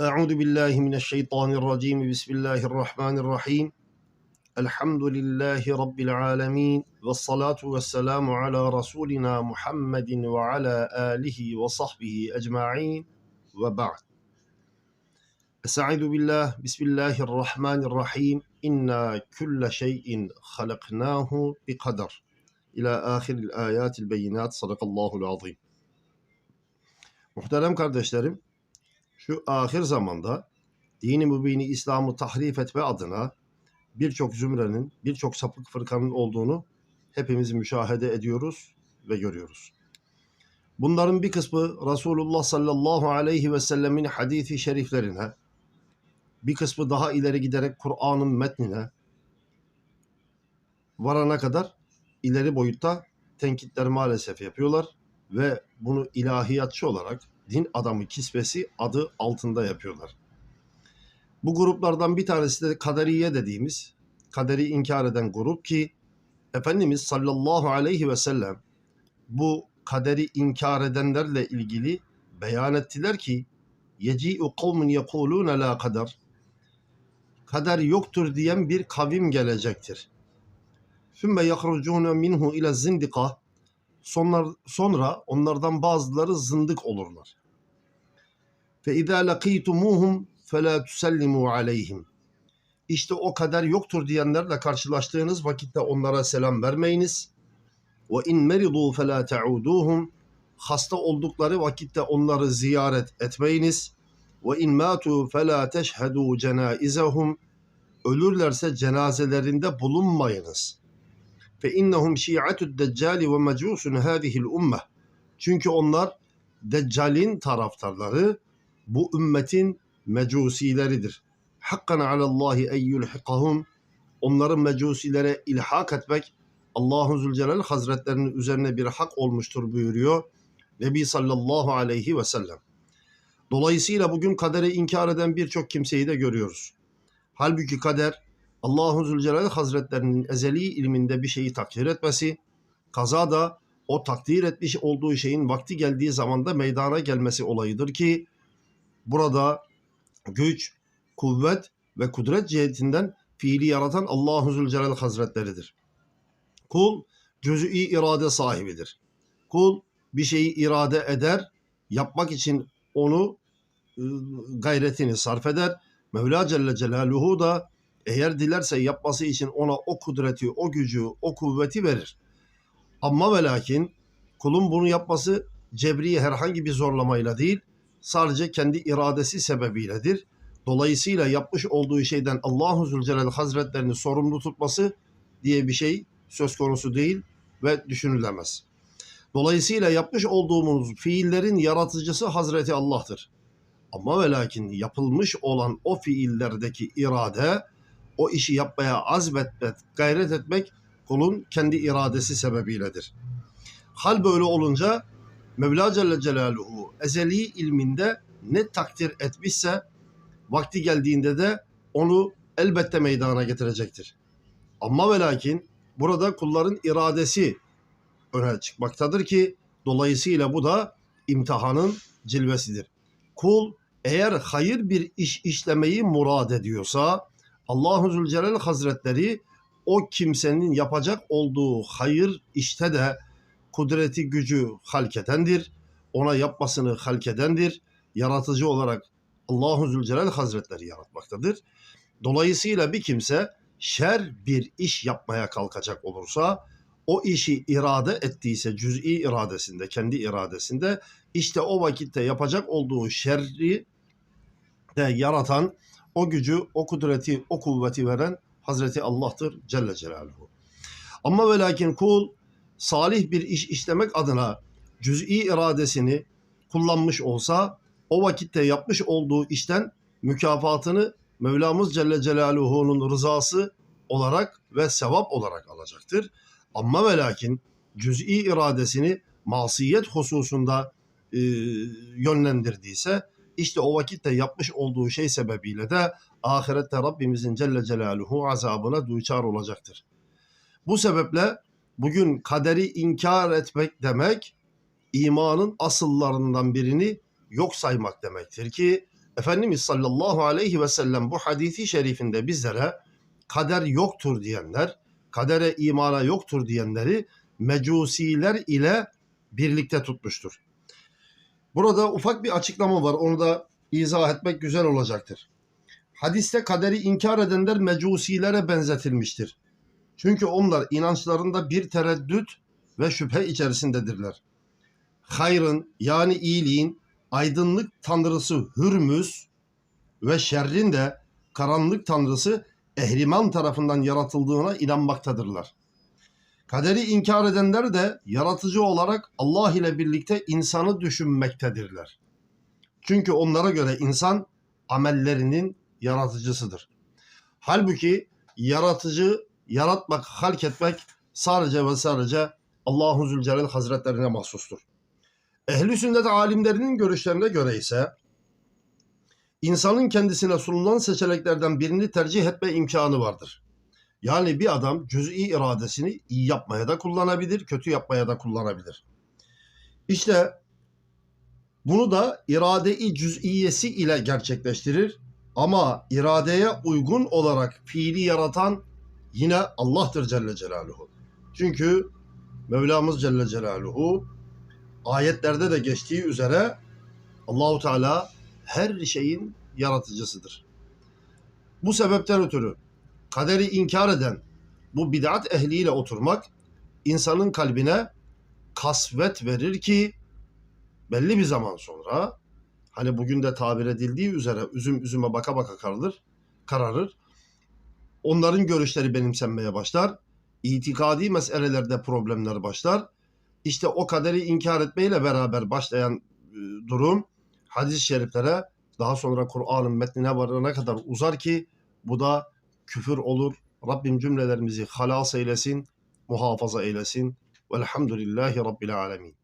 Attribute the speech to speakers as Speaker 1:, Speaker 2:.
Speaker 1: أعوذ بالله من الشيطان الرجيم بسم الله الرحمن الرحيم الحمد لله رب العالمين والصلاة والسلام على رسولنا محمد وعلى آله وصحبه أجمعين وبعد أستعيذ بالله بسم الله الرحمن الرحيم إنا كل شيء خلقناه بقدر إلى آخر الآيات البينات صدق الله العظيم Muhterem kardeşlerim, şu ahir zamanda dini mübini İslam'ı tahrif etme adına birçok zümrenin, birçok sapık fırkanın olduğunu hepimiz müşahede ediyoruz ve görüyoruz. Bunların bir kısmı Resulullah sallallahu aleyhi ve sellemin hadisi şeriflerine, bir kısmı daha ileri giderek Kur'an'ın metnine varana kadar ileri boyutta tenkitler maalesef yapıyorlar ve bunu ilahiyatçı olarak din adamı kisvesi adı altında yapıyorlar. Bu gruplardan bir tanesi de kaderiye dediğimiz, kaderi inkar eden grup ki Efendimiz sallallahu aleyhi ve sellem bu kaderi inkar edenlerle ilgili beyan ettiler ki yeci'u kavmun yekulune la kader kader yoktur diyen bir kavim gelecektir. Sümme yahrucune minhu ile zindika sonra onlardan bazıları zındık olurlar. Fe izâ lakîtumuhum felâ tusellimû aleyhim. İşte o kader yoktur diyenlerle karşılaştığınız vakitte onlara selam vermeyiniz. Ve in meridû felâ te'ûdûhum. Hasta oldukları vakitte onları ziyaret etmeyiniz. Ve in mâtû felâ teşhedû cenâizehum. Ölürlerse cenazelerinde bulunmayınız.'' fe innehum şi'atud deccali ve mecusun hâzihil ummeh. Çünkü onlar Deccal'in taraftarları, bu ümmetin mecusileridir. Hakkan alallahi en yulhikahum. Onların mecusilere ilhak etmek Allahu Zülcelal Hazretlerinin üzerine bir hak olmuştur buyuruyor Nebi sallallahu aleyhi ve sellem. Dolayısıyla bugün kaderi inkar eden birçok kimseyi de görüyoruz. Halbuki kader Allahu Zülcelal Hazretlerinin ezeli ilminde bir şeyi takdir etmesi, kaza da o takdir etmiş olduğu şeyin vakti geldiği zamanda meydana gelmesi olayıdır ki burada güç, kuvvet ve kudret cihetinden fiili yaratan Allahu Zülcelal Hazretleridir. Kul cüz'i irade sahibidir. Kul bir şeyi irade eder, yapmak için onu ıı, gayretini sarf eder. Mevla Celle Celaluhu da eğer dilerse yapması için ona o kudreti, o gücü, o kuvveti verir. Ama ve lakin kulun bunu yapması cebri herhangi bir zorlamayla değil, sadece kendi iradesi sebebiyledir. Dolayısıyla yapmış olduğu şeyden Allahu Zülcelal Hazretlerini sorumlu tutması diye bir şey söz konusu değil ve düşünülemez. Dolayısıyla yapmış olduğumuz fiillerin yaratıcısı Hazreti Allah'tır. Ama ve lakin yapılmış olan o fiillerdeki irade o işi yapmaya azmetmek, gayret etmek kulun kendi iradesi sebebiyledir. Hal böyle olunca Mevla Celle Celaluhu ezeli ilminde ne takdir etmişse vakti geldiğinde de onu elbette meydana getirecektir. Ama ve lakin burada kulların iradesi öne çıkmaktadır ki dolayısıyla bu da imtihanın cilvesidir. Kul eğer hayır bir iş işlemeyi murad ediyorsa Allahu Zülcelal Hazretleri o kimsenin yapacak olduğu hayır işte de kudreti gücü halkedendir. Ona yapmasını halkedendir. Yaratıcı olarak Allahu Zülcelal Hazretleri yaratmaktadır. Dolayısıyla bir kimse şer bir iş yapmaya kalkacak olursa o işi irade ettiyse cüz'i iradesinde, kendi iradesinde işte o vakitte yapacak olduğu şerri de yaratan o gücü, o kudreti, o kuvveti veren Hazreti Allah'tır Celle Celaluhu. Ama ve lakin kul salih bir iş işlemek adına cüz'i iradesini kullanmış olsa o vakitte yapmış olduğu işten mükafatını Mevlamız Celle Celaluhu'nun rızası olarak ve sevap olarak alacaktır. Ama ve lakin cüz'i iradesini masiyet hususunda e, yönlendirdiyse işte o vakitte yapmış olduğu şey sebebiyle de ahirette Rabbimizin Celle Celaluhu azabına duçar olacaktır. Bu sebeple bugün kaderi inkar etmek demek imanın asıllarından birini yok saymak demektir ki Efendimiz sallallahu aleyhi ve sellem bu hadisi şerifinde bizlere kader yoktur diyenler, kadere imana yoktur diyenleri mecusiler ile birlikte tutmuştur. Burada ufak bir açıklama var. Onu da izah etmek güzel olacaktır. Hadiste kaderi inkar edenler mecusilere benzetilmiştir. Çünkü onlar inançlarında bir tereddüt ve şüphe içerisindedirler. Hayrın yani iyiliğin aydınlık tanrısı Hürmüz ve şerrin de karanlık tanrısı Ehriman tarafından yaratıldığına inanmaktadırlar. Kaderi inkar edenler de yaratıcı olarak Allah ile birlikte insanı düşünmektedirler. Çünkü onlara göre insan amellerinin yaratıcısıdır. Halbuki yaratıcı, yaratmak, halk etmek sadece ve sadece Allahu Zülcelal Hazretlerine mahsustur. Ehl-i sünnet alimlerinin görüşlerine göre ise insanın kendisine sunulan seçeneklerden birini tercih etme imkanı vardır. Yani bir adam cüz'i iradesini iyi yapmaya da kullanabilir, kötü yapmaya da kullanabilir. İşte bunu da irade-i cüz'iyesi ile gerçekleştirir. Ama iradeye uygun olarak fiili yaratan yine Allah'tır Celle Celaluhu. Çünkü Mevlamız Celle Celaluhu ayetlerde de geçtiği üzere Allahu Teala her şeyin yaratıcısıdır. Bu sebepten ötürü kaderi inkar eden bu bid'at ehliyle oturmak insanın kalbine kasvet verir ki belli bir zaman sonra hani bugün de tabir edildiği üzere üzüm üzüme baka baka kararır, kararır. Onların görüşleri benimsenmeye başlar. İtikadi meselelerde problemler başlar. İşte o kaderi inkar etmeyle beraber başlayan e, durum hadis-i şeriflere daha sonra Kur'an'ın metnine varana kadar uzar ki bu da küfür olur. Rabbim cümlelerimizi halas eylesin, muhafaza eylesin. Velhamdülillahi Rabbil alemin.